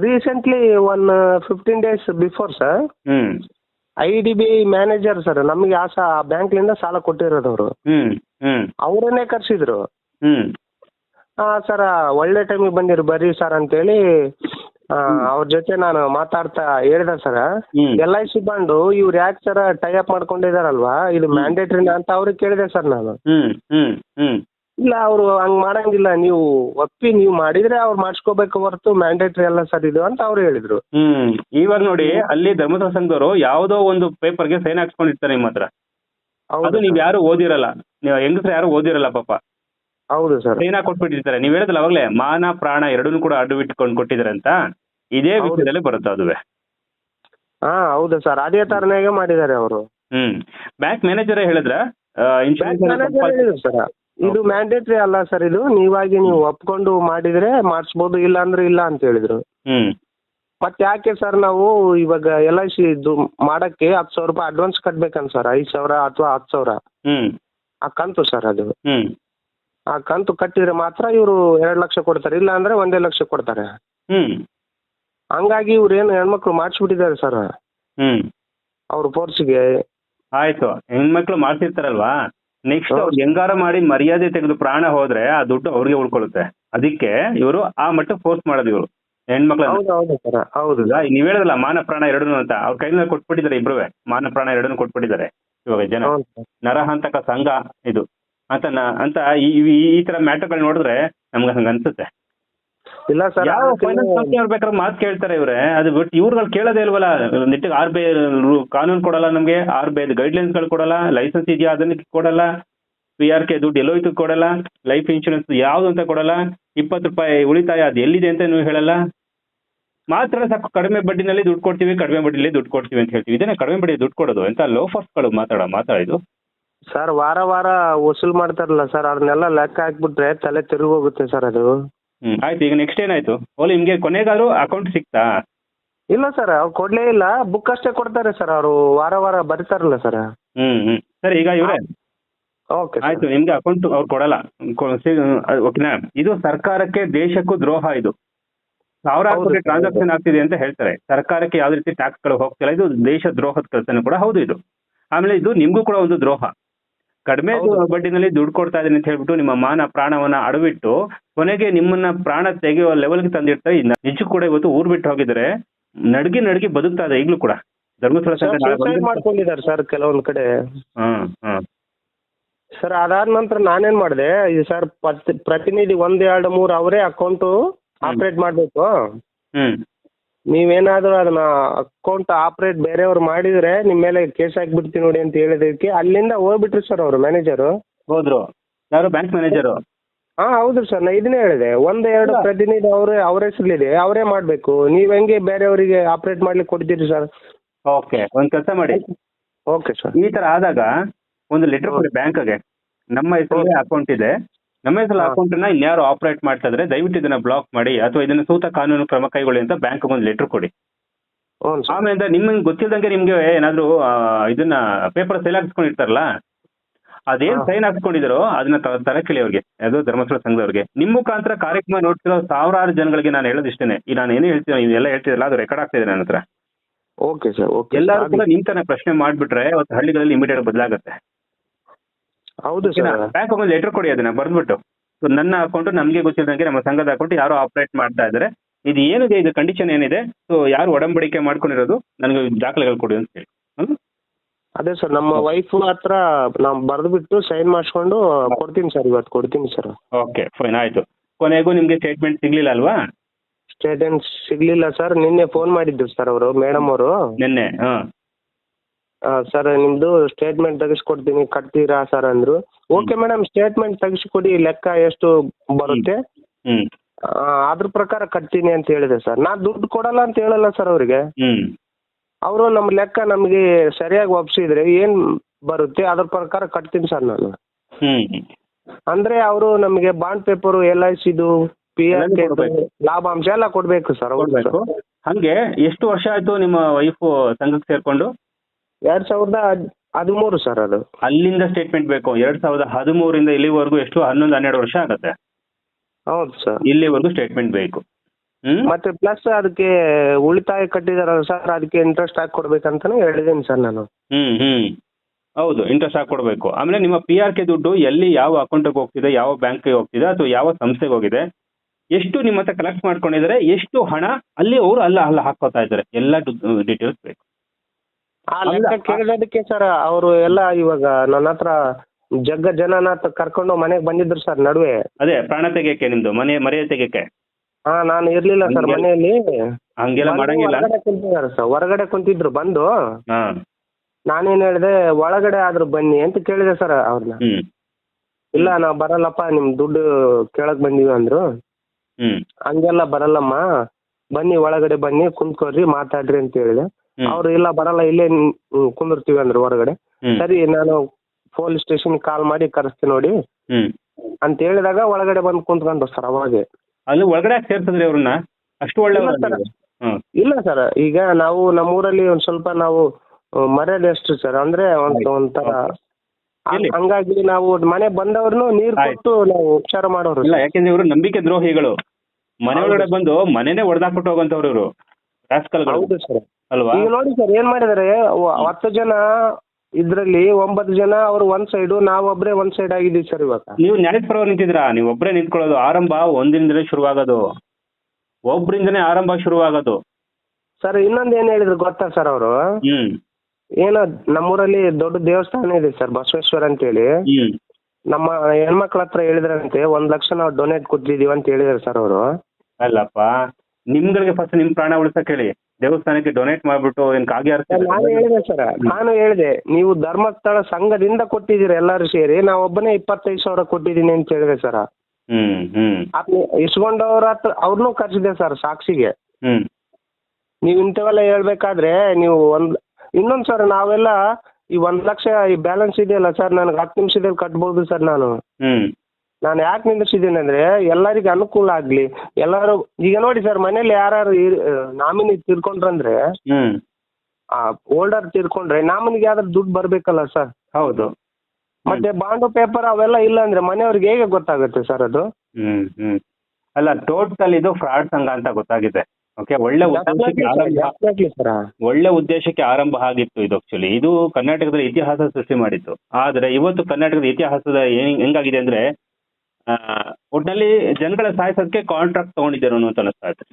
Recently one fifteen days before sir hmm. I D B manager sir ನಮಗೆ ಆ bank ಬ್ಯಾಂಕ್ಲಿಂದ ಸಾಲ ಕೊಟ್ಟಿರೋದು ಅವರು ಹ್ಮ್ ಹ್ಮ್. ಅವರನ್ನೇ ಕರೆಸಿದ್ರು. ಹ್ಮ್. ಆ ಸರ್ ಒಳ್ಳೆ ಟೈಮಿಗೆ ಬಂದಿರು ಬರ್ರಿ ಸರ್ ಅಂತೇಳಿ ಆ, ಅವ್ರ ಜೊತೆ ನಾನು ಮಾತಾಡ್ತಾ ಹೇಳಿದೆ sir. Hmm. L I C ಬಂಡು ಇವ್ರು ಯಾಕೆ ಸರ್ ಟೈ ಅಪ್ ಮಾಡ್ಕೊಂಡಿದಾರಲ್ವಾ? ಇದು ಮ್ಯಾಂಡೇಟ್ರಿನ ಅಂತ ಅವ್ರಿಗೆ ಕೇಳಿದೆ ಸರ್ ನಾನು. ಹ್ಮ್ ಹ್ಮ್ ಹ್ಮ್. ಇಲ್ಲ ಅವರು ಹಂಗ್ ಮಾಡಂಗಿಲ್ಲ. ನೀವು ಒಪ್ಪಿ ನೀವು ಮಾಡಿದ್ರೆ ಅವ್ರು ಮಾಡಿಸ್ಕೋಬೇಕು ಹೊರತು ಮ್ಯಾಂಡೇಟರಿ ಅಲ್ಲ ಸರ್ ಇದು ಅಂತ ಅವ್ರು ಹೇಳಿದ್ರು. ಹ್ಮ್ ಇವಾಗ ನೋಡಿ ಅಲ್ಲಿ ಧರ್ಮಸ್ಥಳ ಸಂಘದವರು ಯಾವುದೋ ಒಂದು ಪೇಪರ್ಗೆ ಸೈನ್ ಹಾಕ್ಸ್ಕೊಂಡಿರ್ತಾರೆ ನಿಮ್ಮ ಹತ್ರ. ಅದು ನೀವ್ ಯಾರು ಓದಿರಲ್ಲ. ನೀವು ಹೆಂಗಸ್ರು ಯಾರು ಓದಿರಲ್ಲ ಪಾಪ. ಹೌದು ಸರ್. ಸೈನ್ ಕೊಟ್ಬಿಟ್ಟಿರ್ತಾರೆ. ನೀವ್ ಹೇಳಿದ್ರಲ್ಲ ಅವಾಗಲೇ ಮಾನ ಪ್ರಾಣ ಎರಡನ್ನೂ ಕೂಡ ಅಡ್ಡು ಬಿಟ್ಕೊಂಡು ಕೊಟ್ಟಿದ್ದಾರೆ ಅಂತ. ಇದೇ. ವಿಷಯದಲ್ಲಿ ಬರುತ್ತೆ ಅದುವೆ? ಹಾ ಹೌದು ಸರ್. ಅದೇ ತರನಾಗೆ ಮಾಡಿದ್ದಾರೆ ಅವರು. ಹ್ಮ್. ಬ್ಯಾಂಕ್ ಮ್ಯಾನೇಜರ್ ಹೇಳಿದ್ರ? ಇನ್ಶೂರೆನ್ಸ್ ಇದು ಮ್ಯಾಂಡೇಟ್ರಿ ಅಲ್ಲ ಸರ್ ಇದು. ನೀವಾಗಿ ನೀವು ಒಪ್ಕೊಂಡು ಮಾಡಿದ್ರೆ ಮಾಡಿಸ್ಬೋದು ಇಲ್ಲ ಅಂದ್ರೆ ಇಲ್ಲ ಅಂತ ಹೇಳಿದ್ರು. ಹ್ಮ್. ಮತ್ತೆ ಯಾಕೆ ಸರ್ ನಾವು ಇವಾಗ ಎಲ್ ಐ ಸಿ ಇದು ಮಾಡಕ್ಕೆ ಹತ್ತು ಸಾವಿರ ರೂಪಾಯಿ ಅಡ್ವಾನ್ಸ್ ಕಟ್ಬೇಕಂತ ಸರ್ ಐದು ಸಾವಿರ ಅಥವಾ ಹತ್ತು ಸಾವಿರ. ಹ್ಮ್. ಆ ಕಂತು ಸರ್ ಅದು. ಹ್ಮ್. ಆ ಕಂತು ಕಟ್ಟಿದ್ರೆ ಮಾತ್ರ ಇವರು ಎರಡು ಲಕ್ಷ ಕೊಡ್ತಾರೆ ಇಲ್ಲ ಅಂದ್ರೆ ಒಂದೇ ಲಕ್ಷ ಕೊಡ್ತಾರೆ. ಹ್ಮ್. ಹಂಗಾಗಿ ಇವ್ರು ಏನು ಹೆಣ್ಮಕ್ಳು ಮಾಡಿಸ್ಬಿಟ್ಟಿದ್ದಾರೆ ಸರ್ ಹ್ಮ್. ಅವ್ರ ಫೋರ್ಸ್ಗೆ ಆಯ್ತು. ಹೆಣ್ಮಕ್ಳು ಮಾಡ್ತಿರ್ತಾರಲ್ವಾ ನೆಕ್ಸ್ಟ್. ಅವ್ರು ಹೆಂಗಾರ ಮಾಡಿ ಮರ್ಯಾದೆ ತೆಗೆದು ಪ್ರಾಣ ಹೋದ್ರೆ ಆ ದುಡ್ಡು ಅವ್ರಿಗೆ ಉಳ್ಕೊಳ್ಳುತ್ತೆ ಅದಕ್ಕೆ ಇವರು ಆ ಮಟ್ಟ ಫೋರ್ಸ್ ಮಾಡೋದು ಇವರು. ಹೆಣ್ಮಕ್ಳ ಹೌದು ನೀವ್ ಹೇಳಿದ್ರಲ್ಲ ಮಾನ ಪ್ರಾಣ ಎರಡು ಅಂತ ಅವ್ರ ಕೈನಲ್ಲಿ ಕೊಟ್ಬಿಟ್ಟಿದ್ದಾರೆ ಇಬ್ರುವೆ. ಮಾನ ಪ್ರಾಣ ಎರಡನ್ನು ಕೊಟ್ಬಿಟ್ಟಿದ್ದಾರೆ ಇವಾಗ ಜನ. ನರಹಂತಕ ಸಂಘ ಇದು. ಅಂತ ನ- ಅಂತ ಈ ಈ- ಈ ತರ ಮ್ಯಾಟರ್ಗಳು ನೋಡಿದ್ರೆ ನಮ್ಗೆ ಹಂಗ ಅನ್ಸುತ್ತೆ. ಇಲ್ಲ ಸರ್ ಯಾವ ಫೈನಾನ್ಸ್ ಕಂಪನಿ ಅವ್ರು ಬೇಕಾದ್ರೆ ಮಾತು ಕೇಳ್ತಾರೆ ಇವ್ರೆ. ಅದು ಬಿಟ್ಟು ಇವ್ರುಗಳು ಕೇಳೋದೇ ಇಲ್ವಲ್ಲ ನಿಟ್ಟಿಗೆ ಆರ್ ಬಿ ಐ ಕಾನೂನು ಕೊಡಲ್ಲ ನಮಗೆ ಆರ್ ಬಿ ಐದು ಗೈಡ್ಲೈನ್ಸ್ಗಳು ಕೊಡಲ್ಲ ಲೈಸೆನ್ಸ್ ಇದೆಯಾ ಅದನ್ನ ಕೊಡಲ್ಲ ಪಿ ಆರ್ ಕೆ ದುಡ್ಡು ಎಲ್ಲೋಯ್ತು ಕೊಡಲ್ಲ ಲೈಫ್ ಇನ್ಶೂರೆನ್ಸ್ ಯಾವ್ದು ಅಂತ ಕೊಡಲ್ಲ ಇಪ್ಪತ್ತು ರೂಪಾಯಿ ಉಳಿತಾಯ ಅದು ಎಲ್ಲಿದೆ ಅಂತ ನೀವು ಹೇಳಲ್ಲ. ಮಾತ್ರ ಸಾಕು ಕಡಿಮೆ ಬಡ್ಡಿನಲ್ಲಿ ದುಡ್ಡು ಕೊಡ್ತೀವಿ ಕಡಿಮೆ ಬಡ್ಡಿಲಿ ದುಡ್ಡು ಕೊಡ್ತೀವಿ ಅಂತ ಹೇಳ್ತೀವಿ. ಇದನ್ನೇ ಕಡಿಮೆ ಬಡ್ಡಿ ದುಡ್ಡು ಕೊಡೋದು ಎಂತ ಲೋಫರ್ಸ್ಗಳು ಮಾತಾಡ ಮಾತಾಡಿದು ಸರ್ ವಾರ ವಾರ ವಸೂಲ್ ಮಾಡ್ತಾರಲ್ಲ ಸರ್ ಅದನ್ನೆಲ್ಲ ಲೆಕ್ಕ ಹಾಕ್ಬಿಟ್ರೆ ತಲೆ ತಿರುಗೋಗುತ್ತೆ ಸರ್ ಅದು. ಹ್ಮ್ ಆಯ್ತು ಈಗ ನೆಕ್ಸ್ಟ್ ಏನಾಯ್ತು? ಓಲಿ ನಿಮ್ಗೆ ಕೊನೆಗಾದ್ರೂ ಅಕೌಂಟ್ ಸಿಕ್ತಾ? ಇಲ್ಲ ಸರ್ ಅವ್ರು ಕೊಡ್ಲೇ ಇಲ್ಲ. ಬುಕ್ ಅಷ್ಟೇ ಕೊಡ್ತಾರೆ ಸರ್ ಅವರು ವಾರ ವಾರ ಬರ್ತಾರಲ್ಲ ಸರ್ ಹ್ಮ್ ಹ್ಮ್. ಸರಿ ಈಗ ಇವ್ರೆ. ಓಕೆ ಆಯ್ತು ನಿಮ್ಗೆ ಅಕೌಂಟ್ ಅವ್ರು ಕೊಡಲ್ಲ. ಕೊ- ಸಿ- ಓಕೆನಾ ಇದು ಸರ್ಕಾರಕ್ಕೆ ದೇಶಕ್ಕೂ ದ್ರೋಹ ಇದು. ಸಾವಿರಾರು ಹೌದು ಕೋಟಿ ಸರ್, ಟ್ರಾನ್ಸಾಕ್ಷನ್ ಆಗ್ತಿದೆ ಅಂತ ಹೇಳ್ತಾರೆ. ಸರ್ಕಾರಕ್ಕೆ ಯಾವ ರೀತಿ ಟ್ಯಾಕ್ಸ್ಗಳು ಹೋಗ್ತಿಲ್ಲ ಇದು ದೇಶ ದ್ರೋಹದ ಕೆಲಸನೂ ಕೂಡ ಹೌದು ಇದು. ಆಮೇಲೆ ಇದು ನಿಮ್ಗೂ ಕೂಡ ಒಂದು ದ್ರೋಹ. ಕಡಿಮೆ. ಬಡ್ಡಿನಲ್ಲಿ ದುಡ್ಡು ಕೊಡ್ತಾ ಇದೀನಿ ಅಂತ ಹೇಳ್ಬಿಟ್ಟು ನಿಮ್ಮ ಮಾನ ಪ್ರಾಣವನ್ನ ಅಡವಿಟ್ಟು ಕೊನೆಗೆ ನಿಮ್ಮನ್ನ ಪ್ರಾಣ ತೆಗೆಯುವ ಲೆವೆಲ್ಗೆ ತಂದಿರ್ತಾ ಇನ್ನ ನಿಜಕ್ಕೂ ಕೂಡ ಇವತ್ತು ಊರ್ ಬಿಟ್ಟು ಹೋಗಿದ್ರೆ ನಡ್ಗಿ ನಡ್ಗಿ ಬದುಕ್ತಾ ಇದೆ ಈಗಲೂ ಕೂಡ. ಧರ್ಮಸ್ಥಳ ಮಾಡ್ಕೊಂಡಿದ್ದಾರೆ ಸರ್ ಕೆಲವೊಂದ್ ಕಡೆ. ಹ್ಮ್ ಹ್ಮ್ ಸರ್ ಅದಾದ ನಂತರ ನಾನೇನ್ ಮಾಡಿದೆ ಇದು ಸರ್ ಪ್ರತಿ ಪ್ರತಿನಿಧಿ ಒಂದ್ ಎರಡು ಮೂರು ಅವರೇ ಅಕೌಂಟ್ ಆಪರೇಟ್ ಮಾಡಬೇಕು. ಹ್ಮ್. ನೀವೇನಾದ್ರೂ ಅದನ್ನ ಅಕೌಂಟ್ ಆಪರೇಟ್ ಬೇರೆಯವ್ರು ಮಾಡಿದ್ರೆ ನಿಮ್ಮ ಮೇಲೆ ಕೇಸ್ ಹಾಕ್ಬಿಡ್ತೀನಿ ನೋಡಿ ಅಂತ ಹೇಳಿದಕ್ಕೆ ಅಲ್ಲಿಂದ ಹೋಗ್ಬಿಟ್ರು ಸರ್ ಅವರು ಮ್ಯಾನೇಜರು ಹೋದ್ರು. ಯಾರು? ಬ್ಯಾಂಕ್ ಮ್ಯಾನೇಜರು ಹಾ ಹೌದು ಸರ್ ನಾ ಇದನ್ನೇ ಹೇಳಿದೆ. ಒಂದ್ ಎರಡು ಪ್ರತಿನಿಧಿ ಅವರೇ ಅವ್ರ ಹೆಸರಲ್ಲಿದೆ. ಅವರೇ ಮಾಡಬೇಕು. ನೀವು ಹೆಂಗೆ ಬೇರೆಯವರಿಗೆ ಆಪರೇಟ್ ಮಾಡ್ಲಿಕ್ಕೆ ಕೊಡ್ತೀರಿ ಸರ್ ಓಕೆ ಒಂದ್ ಕೆಲಸ ಮಾಡಿ. ಓಕೆ ಸರ್ ಈ ತರ ಆದಾಗ ಒಂದು ಲೆಟರ್ ಕೊಡಿ ಬ್ಯಾಂಕ್ಗೆ ನಮ್ಮ ಹೆಸರಲ್ಲಿ ಅಕೌಂಟ್ ಇದೆ. ನಮ್ಮ ಹೆಸರು ಅಕೌಂಟ್ನ ಇನ್ಯಾರು ಆಪರೇಟ್ ಮಾಡ್ತಾ ಇದ್ರೆ ದಯವಿಟ್ಟು ಇದನ್ನ ಬ್ಲಾಕ್ ಮಾಡಿ ಅಥವಾ ಇದನ್ನ ಸೂತ ಕಾನೂನು ಕ್ರಮ ಕೈಗೊಳ್ಳಿ ಅಂತ ಬ್ಯಾಂಕ್ ಒಂದು ಲೆಟರ್ ಕೊಡಿ. ಸರ್. ಆಮೇಲೆ ನಿಮ್ಗೆ ಗೊತ್ತಿಲ್ದಂಗೆ ನಿಮ್ಗೆ ಏನಾದ್ರು ಆ, ಇದನ್ನ ಪೇಪರ್ ಸೈಲ್ ಹಾಕಿಸ್ಕೊಂಡಿರ್ತಾರಲ್ಲ ಅದೇನ್ ಸೈನ್ ಹಾಕ್ಸ್ಕೊಂಡಿದಾರೋ ಅದನ್ನ ತ- ತರ ಕೇಳಿ ಅವ್ರಿಗೆ ಅದು ಧರ್ಮಸ್ಥಳ ಸಂಘದವ್ರಿಗೆ. ನಿಮ್ಮ ಮುಖಾಂತರ ಕಾರ್ಯಕ್ರಮ ನೋಡ್ತಿರೋ ಸಾವಿರಾರು ಜನಗಳಿಗೆ ನಾನು ಹೇಳೋದು ಇಷ್ಟೇನೆ ಈ ನಾನು ಏನೇ ಹೇಳ್ತೀನಿ ಇದೆಲ್ಲ ಹೇಳ್ತಿರಲ್ಲ ಅದು ರೆಕಾರ್ಡ್ ಆಗ್ತಿದೆ ನನ್ನ ಹತ್ರ. ಓಕೆ ಸರ್ ಓಕೆ ಎಲ್ಲರೂ ಕೂಡ ನಿಮ್ ತರ ಪ್ರಶ್ನೆ ಮಾಡ್ಬಿಟ್ರೆ ಅವತ್ತು ಹಳ್ಳಿಗಳಲ್ಲಿ ಇಮಿಡಿಯೇಟ್ ಬದಲಾಗುತ್ತೆ. ಹೌದು ಸರ್. ಬ್ಯಾಂಕ್ ಒಂದು ಲೆಟರ್ ಕೊಡಿ ಅದನ್ನ ಬರ್ದ್ಬಿಟ್ಟು ಸೊ ನನ್ನ ಅಕೌಂಟ್ ನಮಗೆ ಗೊತ್ತಿಲ್ಲದಂಗೆ ನಮ್ಮ ಸಂಘದ ಅಕೌಂಟ್ ಯಾರು ಆಪರೇಟ್ ಮಾಡ್ತಾ ಇದ್ದಾರೆ ಇದು ಏನಿದೆ ಇದು ಕಂಡೀಷನ್ ಏನಿದೆ? ಸೊ ಯಾರು ಒಡಂಬಡಿಕೆ ಮಾಡ್ಕೊಂಡಿರೋದು ನನಗೆ ದಾಖಲೆಗಳು ಕೊಡಿ ಅಂತ ಹೇಳಿ. ಹ್ಮ್? ಅದೇ ಸರ್ ನಮ್ಮ ವೈಫ್ ಹತ್ರ ನಾವು ಬರೆದ್ಬಿಟ್ಟು ಸೈನ್ ಮಾಡಿಸ್ಕೊಂಡು ಕೊಡ್ತೀನಿ ಸರ್ ಇವತ್ತು ಕೊಡ್ತೀನಿ ಸರ್. ಓಕೆ ಫೈನ್ ಆಯ್ತು. ಕೊನೆಗೂ ನಿಮ್ಗೆ ಸ್ಟೇಟ್ಮೆಂಟ್ ಸಿಗ್ಲಿಲ್ಲ ಅಲ್ವಾ? ಸ್ಟೇಟ್ಮೆಂಟ್ ಸಿಗ್ಲಿಲ್ಲ ಸರ್ ನಿನ್ನೆ ಫೋನ್ ಮಾಡಿದ್ರು ಸರ್ ಅವರು ಮೇಡಮ್ ಅವರು. ನಿನ್ನೆ ಹಾ. ಸರ್ ನಿಮ್ದು ಸ್ಟೇಟ್ಮೆಂಟ್ ತೆಗಿಸ್ಕೊಡ್ತೀನಿ. ಕಟ್ತೀರಾ ಸರ್ ಅಂದ್ರು. ಓಕೆ ಮೇಡಮ್ ಸ್ಟೇಟ್ಮೆಂಟ್ ತೆಗಿಸ್ಕೊಡಿ. ಲೆಕ್ಕ ಎಷ್ಟು ಬರುತ್ತೆ? ಅದ್ರ ಪ್ರಕಾರ ಕಟ್ತೀನಿ ಅಂತ ಹೇಳಿದೆ ಸರ್. ನಾ ದುಡ್ಡು ಕೊಡಲ್ಲ ಅಂತ ಹೇಳಲ್ಲ ಸರ್ ಅವರಿಗೆ. ಅವರು ನಮ್ಮ ಲೆಕ್ಕ ನಮಗೆ ಸರಿಯಾಗಿ ಒಪ್ಸಿದ್ರೆ ಏನು ಬರುತ್ತೆ ಅದ್ರ ಪ್ರಕಾರ ಕಟ್ತೀನಿ ಸರ್ ನಾನು. ಅಂದ್ರೆ ಅವರು ನಮಗೆ ಬಾಂಡ್ ಪೇಪರ್ ಎಲ್ ಐ ಸಿದು ಪಿ ಆರ್. ಲಾಭಾಂಶ ಎಲ್ಲ ಕೊಡ್ಬೇಕು ಸರ್ ಹಂಗೆ ಎಷ್ಟು ವರ್ಷ ಆಯ್ತು ನಿಮ್ಮ ವೈಫ್ ಸಂಘಕ್ಕೆ ಸೇರ್ಕೊಂಡು? ಎರಡ್ ಸಾವಿರದ ಹದ್- ಹದಿಮೂರು ಸರ್ ಅದು. ಅಲ್ಲಿಂದ ಸ್ಟೇಟ್ಮೆಂಟ್ ಬೇಕು. ಎರಡ್ ಸಾವಿರದ ಹದಿಮೂರಿಂದ ಇಲ್ಲಿವರೆಗೂ ಎಷ್ಟು? ಹನ್ನೊಂದು ಹನ್ನೆರಡು ವರ್ಷ ಆಗತ್ತೆ. ಹೌದು ಸರ್. ಇಲ್ಲಿವರೆಗೂ ಸ್ಟೇಟ್ಮೆಂಟ್ ಬೇಕು. ಹ್ಮ್? ಮತ್ತೆ ಪ್ಲಸ್ ಅದಕ್ಕೆ ಉಳಿತಾಯ ಕಟ್ಟಿದಾರಲ್ಲ ಸರ್ ಅದಕ್ಕೆ ಇಂಟ್ರೆಸ್ಟ್ ಹಾಕಿ ಕೊಡ್ಬೇಕಂತಾನೆ ಹೇಳಿದ್ದೀನಿ ಸರ್ ನಾನು. ಹ್ಮ್ ಹ್ಮ್. ಹೌದು ಇಂಟ್ರೆಸ್ಟ್ ಹಾಕಿ ಕೊಡಬೇಕು ಆಮೇಲೆ ನಿಮ್ಮ ಪಿ ಆರ್ ಕೆ ದುಡ್ಡು ಎಲ್ಲಿ ಯಾವ ಅಕೌಂಟ್ಗೆ ಹೋಗ್ತಿದೆ ಯಾವ ಬ್ಯಾಂಕ್ಗೆ ಹೋಗ್ತಿದೆ ಅಥವಾ ಯಾವ ಸಂಸ್ಥೆಗೆ ಹೋಗಿದೆ ಎಷ್ಟು ನಿಮ್ಮ ಹತ್ರ ಕಲೆಕ್ಟ್ ಮಾಡ್ಕೊಂಡಿದ್ದಾರೆ ಎಷ್ಟು ಹಣ ಅಲ್ಲಿ ಅವರು ಅಲ್ಲ ಅಲ್ಲ ಹಾಕೋತಾ ಇದ್ದಾರೆ. ಎಲ್ಲ ಡೀಟೇಲ್ಸ್ ಬೇಕು. ಆ ಲೆಕ್ಕ ಕೇಳೋದಕ್ಕೆ ಸರ್ ಅವರು ಎಲ್ಲ ಇವಾಗ ನನ್ನ ಹತ್ರ ಜಗ್ಗ ಜನನ ತ- ಕರ್ಕೊಂಡು ಮನೆಗೆ ಬಂದಿದ್ರು ಸರ್ ನಡುವೆ. ಅದೇ ಪ್ರಾಣ ತೆಗೆಯಕ್ಕೆ ನಿಮ್ದು ಮನೆ ಮರ್ಯಾದೆ ತೆಗೆಯಕ್ಕೆ. ಹಾ ನಾನು ಇರ್ಲಿಲ್ಲ ಸರ್ ಮನೆಯಲ್ಲಿ. ಹಂಗೆಲ್ಲ ಬಂದು ಮಾಡಂಗಿಲ್ಲ. ಹೊರಗಡೆ ಕುಂತಿದ್ದಾರೆ ಸರ್ ಹೊರಗಡೆ ಕುಂತಿದ್ರು ಬಂದು. ಹಾ. ನಾನೇನ್ ಹೇಳಿದೆ ಒಳಗಡೆ ಆದ್ರೂ ಬನ್ನಿ ಅಂತ ಕೇಳಿದೆ ಸರ್ ಅವ್ರನ್ನ. ಹ್ಮ್. ಇಲ್ಲ ನಾವ್ ಬರಲ್ಲಪ್ಪ ನಿಮ್ ದುಡ್ಡು ಕೇಳಕ್ ಬಂದಿವಿ ಅಂದ್ರು. ಹ್ಮ್. ಹಂಗೆಲ್ಲ ಬರಲ್ಲಮ್ಮ ಬನ್ನಿ ಒಳಗಡೆ ಬನ್ನಿ ಕುಂತ್ಕೊಳ್ರಿ ಮಾತಾಡ್ರಿ ಅಂತ ಹೇಳಿದೆ. ಅವ್ರು ಇಲ್ಲ ಬರಲ್ಲ ಇಲ್ಲೇ ಕುಂದಿರ್ತೀವಿ ಅಂದ್ರು ಹೊರಗಡೆ. ಸರಿ ನಾನು ಪೊಲೀಸ್ ಸ್ಟೇಷನ್ ಕಾಲ್ ಮಾಡಿ ಕರೆಸ್ತೀನಿ ನೋಡಿ. ಅಂತ ಹೇಳಿದಾಗ ಒಳಗಡೆ ಬಂದು ಕುಂತ್ಕೊಂಡ್ರು ಸರ್ ಅವಾಗೆ. ಅಲ್ಲಿ ಒಳಗಡೆ ಸೇರ್ಸಿದ್ರಿ ಅವ್ರನ್ನ? ಅಷ್ಟು ಒಳ್ಳೆ ಇಲ್ಲ ಸರ್. ಇಲ್ಲ ಸರ್ ಈಗ ನಾವು ನಮ್ಮೂರಲ್ಲಿ ಒಂದ್ ಸ್ವಲ್ಪ ನಾವು ಮರ್ಯಾದೆ ಅಷ್ಟು ಸರ್ ಅಂದ್ರೆ ಒಂದ್. ಒಂಥರ ಹಂಗಾಗಿ ನಾವು ಮನೆ ಬಂದವ್ರನ್ನು ನೀರ್ ಕೊಟ್ಟು ನಾವು ಉಪಚಾರ ಮಾಡೋರು ಇಲ್ಲ ಯಾಕೆಂದ್ರೆ ಇವರು ನಂಬಿಕೆ ದ್ರೋಹಿಗಳು. ಮನೆ ಒಳಗಡೆ ಬಂದು ಮನೆನೇ ಹೊಡೆದಾಕ್ಬಿಟ್ಟು ಹೋಗಂತವ್ರು ಇವರು. ರಾಸ್ಕಲ್ಗಳು ಹೌದು ಸರ್. ಅಲ್ವಾ? ಈಗ ನೋಡಿ ಸರ್ ಏನ್ ಮಾಡಿದಾರೆ? ಹತ್ತು ಜನ ಇದ್ರಲ್ಲಿ ಒಂಬತ್ತು ಜನ ಅವ್ರು ಒಂದ್ ಸೈಡು ನಾವೊಬ್ರೆ ಒಂದ್ ಸೈಡ್ ಆಗಿದ್ದೀವಿ ಸರ್ ಇವಾಗ. ನೀವು ನ್ಯಾಯದ ಪರವಾಗಿ ನಿಂತಿದ್ರಾ ನೀವು ಒಬ್ಬರೇ ನಿಂತ್ಕೊಳ್ಳೋದು ಆರಂಭ ಒಂದಿನಿಂದಲೇ ಶುರುವಾಗೋದು. ಒಬ್ರಿಂದನೇ ಆರಂಭ ಶುರುವಾಗೋದು. ಸರ್ ಇನ್ನೊಂದ್ ಏನ್ ಹೇಳಿದ್ರು ಗೊತ್ತಾ ಸರ್ ಅವರು? ಹ್ಮ್. ಏನೋ ನಮ್ಮೂರಲ್ಲಿ ದೊಡ್ಡ ದೇವಸ್ಥಾನ ಇದೆ ಸರ್ ಬಸವೇಶ್ವರ ಅಂತ ಹೇಳಿ ನಮ್ಮ ಹೆಣ್ಮಕ್ಳ ಹತ್ರ ಹೇಳಿದ್ರಂತೆ ಒಂದ್ ಲಕ್ಷ ನಾವು ಡೊನೇಟ್ ಕೊಟ್ಟಿದೀವಿ ಅಂತ ಹೇಳಿದಾರೆ ಸರ್ ಅವರು. ಅಲ್ಲಪ್ಪ. ನಿಮ್ಗಳಿಗೆ ಫಸ್ಟ್ ನಿಮ್ ಪ್ರಾಣ ಉಳಿಸಕ್ ಹೇಳಿ ದೇವಸ್ಥಾನಕ್ಕೆ ಡೊನೇಟ್ ಮಾಡ್ಬಿಟ್ಟು ಏನ್ ಕಾಗೆ ನಾನು ಹೇಳಿದೆ ಸರ್ ನಾನು ಹೇಳಿದೆ. ನೀವು ಧರ್ಮಸ್ಥಳ ಸಂಘದಿಂದ ಕೊಟ್ಟಿದ್ದೀರಿ ಎಲ್ಲಾರು ಸೇರಿ ನಾವು ಒಬ್ಬನೇ ಇಪ್ಪತ್ತೈದು ಸಾವಿರ ಕೊಟ್ಟಿದ್ದೀನಿ ಅಂತ ಹೇಳಿದೆ ಸರ್. ಹ್ಮ್ ಹ್ಮ್. ಇಸ್ಕೊಂಡವ್ರ ಹತ್ರ ಅವ್ರನ್ನೂ ಕರ್ಸಿದೆ ಸರ್ ಸಾಕ್ಷಿಗೆ. ಹ್ಮ್. ನೀವು ಇಂಥವೆಲ್ಲ ಹೇಳ್ಬೇಕಾದ್ರೆ ನೀವು ಒಂದ್ ಇನ್ನೊಂದ್ ಸರ್ ನಾವೆಲ್ಲ ಈ ಒಂದ್ ಲಕ್ಷ ಈ ಬ್ಯಾಲೆನ್ಸ್ ಇದೆಯಲ್ಲ ಸರ್ ನನಗೆ ಹತ್ತು ನಿಮಿಷದಲ್ಲಿ ಕಟ್ಬೋದು ಸರ್ ನಾನು. ಹ್ಮ್. ನಾನು ಯಾಕೆ ನಿಂದಿರ್ಸಿದ್ದೀನಿ ಅಂದ್ರೆ ಎಲ್ಲರಿಗೂ ಅನುಕೂಲ ಆಗ್ಲಿ. ಎಲ್ಲರೂ ಈಗ ನೋಡಿ ಸರ್ ಮನೇಲಿ ಯಾರು ನಾಮಿನಿ ತೀರ್ಕೊಂಡ್ರಂದ್ರೆ ಹ್ಮ್. ಓಲ್ಡರ್ ತೀರ್ಕೊಂಡ್ರೆ ನಾಮಿನಿಗೆ ಯಾವ್ದಾದ್ರು ದುಡ್ಡು ಬರ್ಬೇಕಲ್ಲ ಸರ್ ಹೌದು. ಮತ್ತೆ ಬಾಂಡು ಪೇಪರ್ ಅವೆಲ್ಲ ಇಲ್ಲ ಅಂದ್ರೆ ಮನೆಯವ್ರಿಗೆ ಹೇಗೆ ಗೊತ್ತಾಗುತ್ತೆ ಸರ್ ಅದು? ಹ್ಮ್ ಹ್ಮ್. ಅಲ್ಲ ಟೋಟಲ್ ಇದು ಫ್ರಾಡ್ ಸಂಘ ಅಂತ ಗೊತ್ತಾಗಿದೆ. ಓಕೆ ಒಳ್ಳೆ ಉದ್ದೇಶಕ್ಕೆ ಆರಂಭ ಒಳ್ಳೆ ಉದ್ದೇಶಕ್ಕೆ ಆರಂಭ ಆಗಿತ್ತು ಇದು ಆಕ್ಚುಲಿ ಇದು ಕರ್ನಾಟಕದ ಇತಿಹಾಸ ಸೃಷ್ಟಿ ಮಾಡಿತ್ತು. ಆದ್ರೆ ಇವತ್ತು ಕರ್ನಾಟಕದ ಇತಿಹಾಸದ ಹೆಂಗಾಗಿದೆ ಅಂದ್ರೆ ಒಟ್ನಲ್ಲಿ ಜನಗಳ ಸಾಯಿಸೋದಕ್ಕೆ ಕಾಂಟ್ರಾಕ್ಟ್ ತಗೊಂಡಿದ್ದೇನೋ ಅನ್ನೋ ಅಂತ ಅನಿಸ್ತಾ ಇದೆ